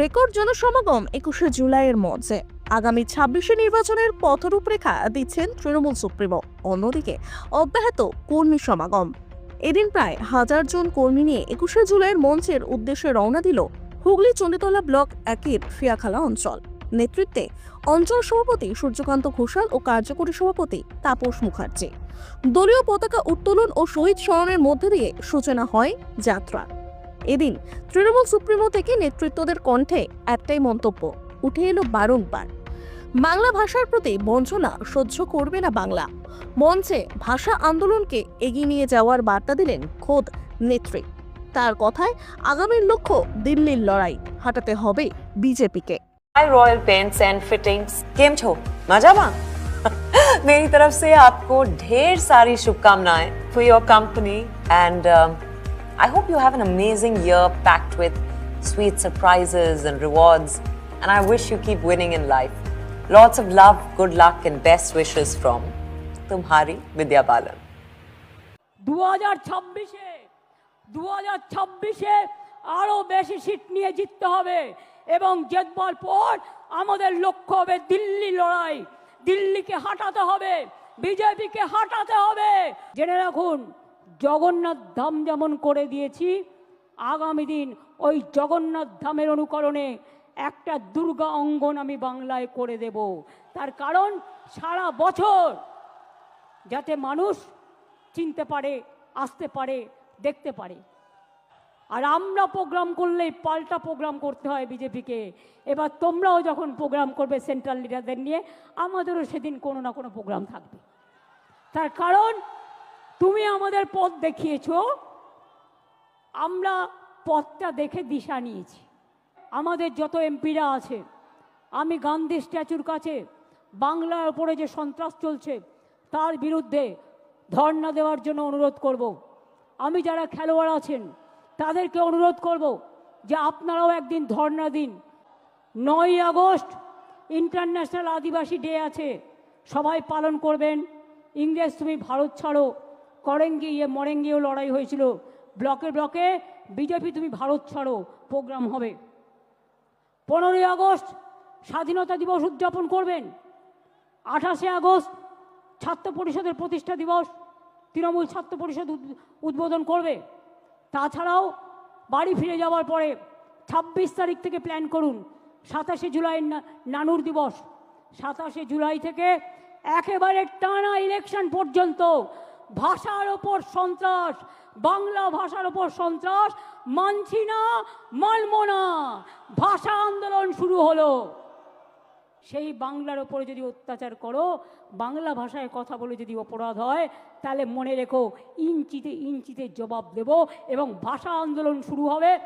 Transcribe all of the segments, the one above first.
Record জনসমাগম একুশে জুলাইয়ের মঞ্চে আগামী ছাব্বিশে নির্বাচনের পথরূপরেখা দিচ্ছেন তৃণমূল সুপ্রিমো। অন্যদিকে অব্যাহত কর্মী সমাগম। এদিন প্রায় হাজার জন কর্মী নিয়ে একুশে জুলাইয়ের মঞ্চের উদ্দেশ্যে রওনা দিল হুগলি চণ্ডীতলা ব্লক একের ফিয়াখালা অঞ্চল। নেতৃত্বে অঞ্চল সভাপতি সূর্যকান্ত ঘোষাল ও কার্যকরী সভাপতি তাপস মুখার্জি। দলীয় পতাকা উত্তোলন ও শহীদ স্মরণের মধ্যে দিয়ে সূচনা হয় যাত্রা এদিন তৃণমূল সুপ্রিমো থেকে নেতৃত্বদের কণ্ঠে একটাই মন্তব্য উঠে এলো বারংবার বাংলা ভাষার প্রতি বঞ্চনা সহ্য করবে না বাংলা মঞ্চে ভাষা আন্দোলনকে এগিয়ে নিয়ে যাওয়ার বার্তা দিলেন খোদ নেত্রী তার কথায় আগামীর লক্ষ্য দিল্লির লড়াই হাঁটাতে হবে বিজেপিকে hi Royal Paints and Fittings केम छो मजामा मेरी तरफ से आपको ढेर सारी शुभकामनाएं for your company and I hope you have an amazing year packed with sweet surprises and rewards, and I wish you keep winning in life. Lots of love, good luck, and best wishes from Tumhari Vidya Balan. 2026 2026 আরও বেশি seat নিয়ে জিততে হবে এবং জেতবার পর আমাদের লক্ষ্য হবে দিল্লি লড়াই দিল্লিকে হাঁটাতে হবে বিজেপিকে হাঁটাতে হবে জেনে রাখুন জগন্নাথ ধাম যেমন করে দিয়েছি, আগামী দিন ওই জগন্নাথ ধামের অনুকরণে একটা দুর্গা অঙ্গন আমি বাংলায় করে দেব। তার কারণ সারা বছর যাতে মানুষ চিনতে পারে, আসতে পারে, দেখতে পারে। আর আমরা প্রোগ্রাম করলেই পাল্টা প্রোগ্রাম করতে হয় বিজেপিকে। এবার তোমরাও যখন প্রোগ্রাম করবে সেন্ট্রাল লিডারদের নিয়ে, আমাদেরও সেদিন কোনো না কোনো প্রোগ্রাম থাকবে। তার কারণ তুমি আমাদের পথ দেখিয়েছ। আমরা পথটা দেখে দিশা নিয়েছি। আমাদের যত এমপিরা আছে, আমি গান্ধী স্ট্যাচুর কাছে বাংলার ওপরে যে সন্ত্রাস চলছে, তার বিরুদ্ধে ধর্ণা দেওয়ার জন্য অনুরোধ করব। আমি যারা খেলোয়াড় আছেন, তাদেরকে অনুরোধ করব যে আপনারাও একদিন ধর্ণা দিন। নয় আগস্ট ইন্টারন্যাশনাল আদিবাসী ডে আছে। সবাই পালন করবেন। ইংরেজ তুমি ভারত ছাড়ো। করেঙ্গি ইয়ে মরেঙ্গিও লড়াই হয়েছিল। ব্লকে ব্লকে বিজেপি তুমি ভারত ছাড়ো, প্রোগ্রাম হবে। পনেরোই আগস্ট স্বাধীনতা দিবস উদযাপন করবেন। আঠাশে আগস্ট ছাত্র পরিষদের প্রতিষ্ঠা দিবস, তৃণমূল ছাত্র পরিষদ উদ- উদ্বোধন করবে। তাছাড়াও বাড়ি ফিরে যাওয়ার পরে ছাব্বিশ তারিখ থেকে প্ল্যান করুন, সাতাশে জুলাই নানুর দিবস। সাতাশে জুলাই থেকে একেবারে টানা ইলেকশন পর্যন্ত ভাষার ওপর সন্ত্রাস, বাংলা ভাষার ওপর সন্ত্রাস, মানছি না, মানব না। ভাষা আন্দোলন শুরু হলো। সেই বাংলার ওপরে যদি অত্যাচার করো, বাংলা ভাষায় কথা বলে যদি অপরাধ হয়, তাহলে মনে রেখো, ইঞ্চিতে ইঞ্চিতে জবাব দেব এবং ভাষা আন্দোলন শুরু হবে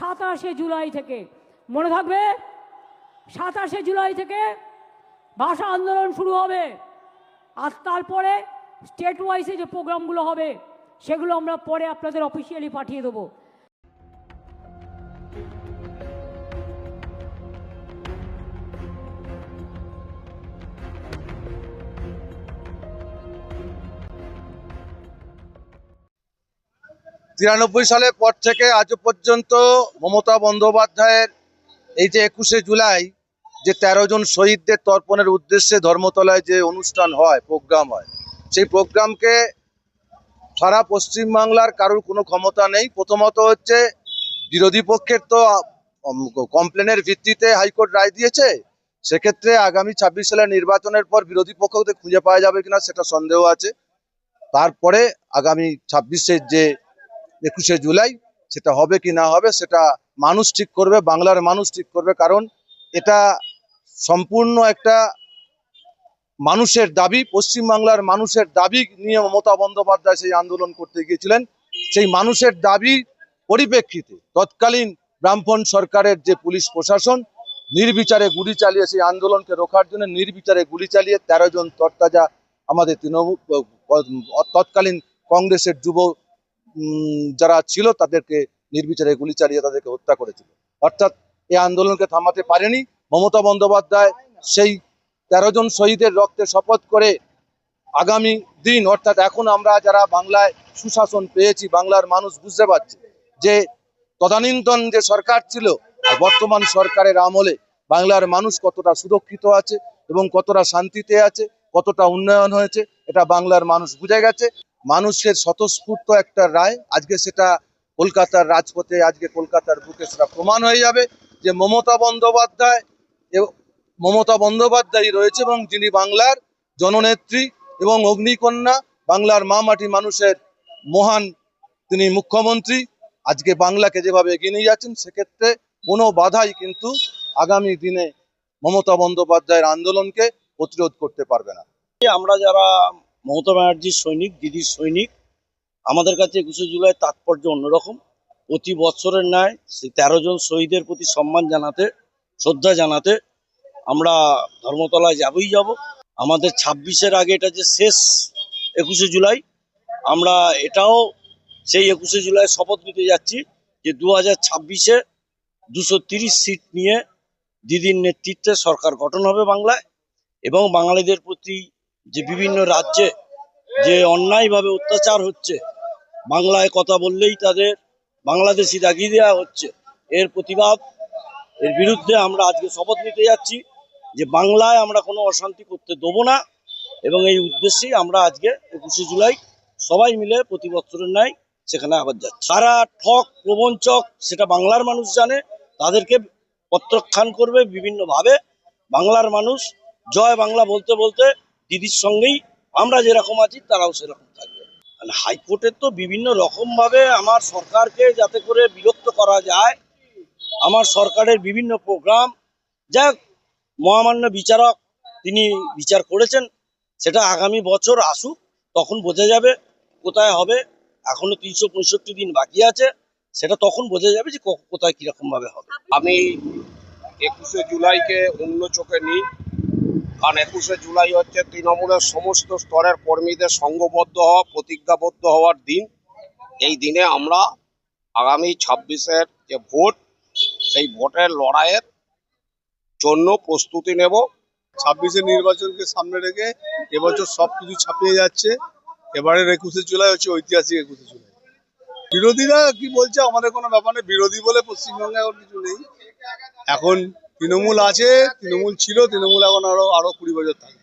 সাতাশে জুলাই থেকে। মনে থাকবে? সাতাশে জুলাই থেকে ভাষা আন্দোলন শুরু হবে। আর তারপরে স্টেট ওয়াইজে যে প্রোগ্রামগুলো হবে, সেগুলো আমরা পরে আপনাদের অফিসিয়ালি পাঠিয়ে দেবো। তিরানব্বই সালের পর থেকে আজও পর্যন্ত মমতা বন্দ্যোপাধ্যায়ের এই যে একুশে জুলাই, যে তেরো জন শহীদদের তর্পণের উদ্দেশ্যে ধর্মতলায় যে অনুষ্ঠান হয়, প্রোগ্রাম হয় সেই প্রোগ্রামকে সারা পশ্চিমবাংলার কারোর কোনো ক্ষমতা নেই। প্রথমত হচ্ছে বিরোধী পক্ষের তো কমপ্লেনের ভিত্তিতে হাইকোর্ট রায় দিয়েছে। সেক্ষেত্রে আগামী ছাব্বিশ সালের নির্বাচনের পর বিরোধী পক্ষকে খুঁজে পাওয়া যাবে কিনা সেটা সন্দেহ আছে। তারপরে আগামী ছাব্বিশের যে একুশে জুলাই, সেটা হবে কি না হবে সেটা মানুষ ঠিক করবে, বাংলার মানুষ ঠিক করবে। কারণ এটা সম্পূর্ণ একটা মানুষের দাবি, পশ্চিমবাংলার মানুষের দাবি নিয়ে মমতা বন্দ্যোপাধ্যায় সেই আন্দোলন করতে গিয়েছিলেন। সেই মানুষের দাবি পরিপ্রেক্ষিতে তৎকালীন ব্রাহ্মণ সরকারের যে পুলিশ প্রশাসন, নির্বিচারে গুলি চালিয়ে সেই আন্দোলনকে রোখার জন্য নির্বিচারে গুলি চালিয়ে তেরো জন তরতাজা আমাদের তৃণমূল, তৎকালীন কংগ্রেসের যুব যারা ছিল তাদেরকে নির্বিচারে গুলি চালিয়ে তাদেরকে হত্যা করেছিল। অর্থাৎ এই আন্দোলনকে থামাতে পারেনি মমতা বন্দ্যোপাধ্যায়। সেই তেরো জন শহীদের রক্তে শপথ করে আগামী দিন, অর্থাৎ এখন আমরা যারা বাংলায় সুশাসন পেয়েছি, বাংলার মানুষ বুঝতে পারছে যে তদানীন্তন যে সরকার ছিল আর বর্তমান সরকারের আমলে বাংলার মানুষ কতটা সুরক্ষিত আছে এবং কতটা শান্তিতে আছে, কতটা উন্নয়ন হয়েছে, এটা বাংলার মানুষ বুঝে গেছে। মানুষের স্বতঃস্ফূর্ত একটা রায়, আজকে সেটা কলকাতার রাজপথে, আজকে কলকাতার বুকে সেটা প্রমাণ হয়ে যাবে যে মমতা বন্দ্যোপাধ্যায় মমতা বন্দ্যোপাধ্যায় রয়েছে এবং যিনি বাংলার জননেত্রী এবং অগ্নিকন্যা, বাংলার মা মাটি মানুষের মহান তিনি মুখ্যমন্ত্রী। আজকে বাংলাকে যেভাবে এগিয়ে নিয়ে যাচ্ছেন, সেক্ষেত্রে কোনো বাধাই কিন্তু আগামী দিনে মমতা বন্দ্যোপাধ্যায়ের আন্দোলনকে প্রতিরোধ করতে পারবে না। আমরা যারা মমতা ব্যানার্জির সৈনিক, দিদির সৈনিক, আমাদের কাছে একুশে জুলাই তাৎপর্য অন্যরকম। প্রতি বছরের ন্যায় সেই তেরো জন শহীদের প্রতি সম্মান জানাতে, শ্রদ্ধা জানাতে আমরা ধর্মতলায় যাবই যাব। আমাদের ছাব্বিশের আগে এটা যে শেষ একুশে জুলাই, আমরা এটাও সেই একুশে জুলাই শপথ নিতে যাচ্ছি যে দু হাজার ছাব্বিশে দুশো সিট নিয়ে দিদির নেতৃত্বে সরকার গঠন হবে বাংলায় এবং বাঙালিদের প্রতি যে বিভিন্ন রাজ্যে যে অন্যায়ভাবে অত্যাচার হচ্ছে, বাংলায় কথা বললেই তাদের বাংলাদেশি দাগিয়ে দেওয়া হচ্ছে। এর প্রতিবাদ, এর বিরুদ্ধে আমরা আজকে শপথ নিতে যাচ্ছি। যে বাংলায় আমরা কোনো অশান্তি করতে দেবো না এবং এই উদ্দেশ্যেই আমরা আজকে একুশে জুলাই সবাই মিলে প্রতি বছরের ন্যায় সেখানে আবার যাচ্ছি। তারা ঠক, প্রবঞ্চক, সেটা বাংলার মানুষ জানে, তাদেরকে প্রত্যাখ্যান করবে বিভিন্নভাবে। বাংলার মানুষ জয় বাংলা বলতে বলতে দিদির সঙ্গেই আমরা যেরকম আছি, তারাও সেরকম থাকবে। আর হাইকোর্টের তো বিভিন্ন রকম ভাবে আমার সরকারকে যাতে করে বিরক্ত করা যায়, আমার সরকারের বিভিন্ন প্রোগ্রাম যা মহামান্য বিচারক তিনি বিচার করেছেন, সেটা আগামী বছর আসুক, তখন বোঝা যাবে কোথায় হবে। এখনও তিনশো পঁয়ষট্টি দিন বাকি আছে, সেটা তখন বোঝা যাবে যে কোথায় কীরকম ভাবে হবে। আমি একুশে জুলাইকে অন্য চোখে নিই, কারণ একুশে জুলাই হচ্ছে তৃণমূলের সমস্ত স্তরের কর্মীদের সংঘবদ্ধ হওয়া, প্রতিজ্ঞাবদ্ধ হওয়ার দিন। এই দিনে আমরা আগামী ছাব্বিশের যে ভোট, সেই ভোটের লড়াইয়ের জন্য প্রস্তুতি নেব। ছাব্বিশের নির্বাচনকে সামনে রেখে এবছর সবকিছু ছাপিয়ে যাচ্ছে। এবারের একুশে জুলাই হচ্ছে ঐতিহাসিক একুশে জুলাই। বিরোধীরা কি বলছে আমাদের কোনো ব্যাপার নেই, বিরোধী বলে পশ্চিমবঙ্গে এখন কিছু নেই। এখন তৃণমূল আছে, তৃণমূল ছিল, তৃণমূল এখন আরও আরও কুড়ি বছর থাকবে।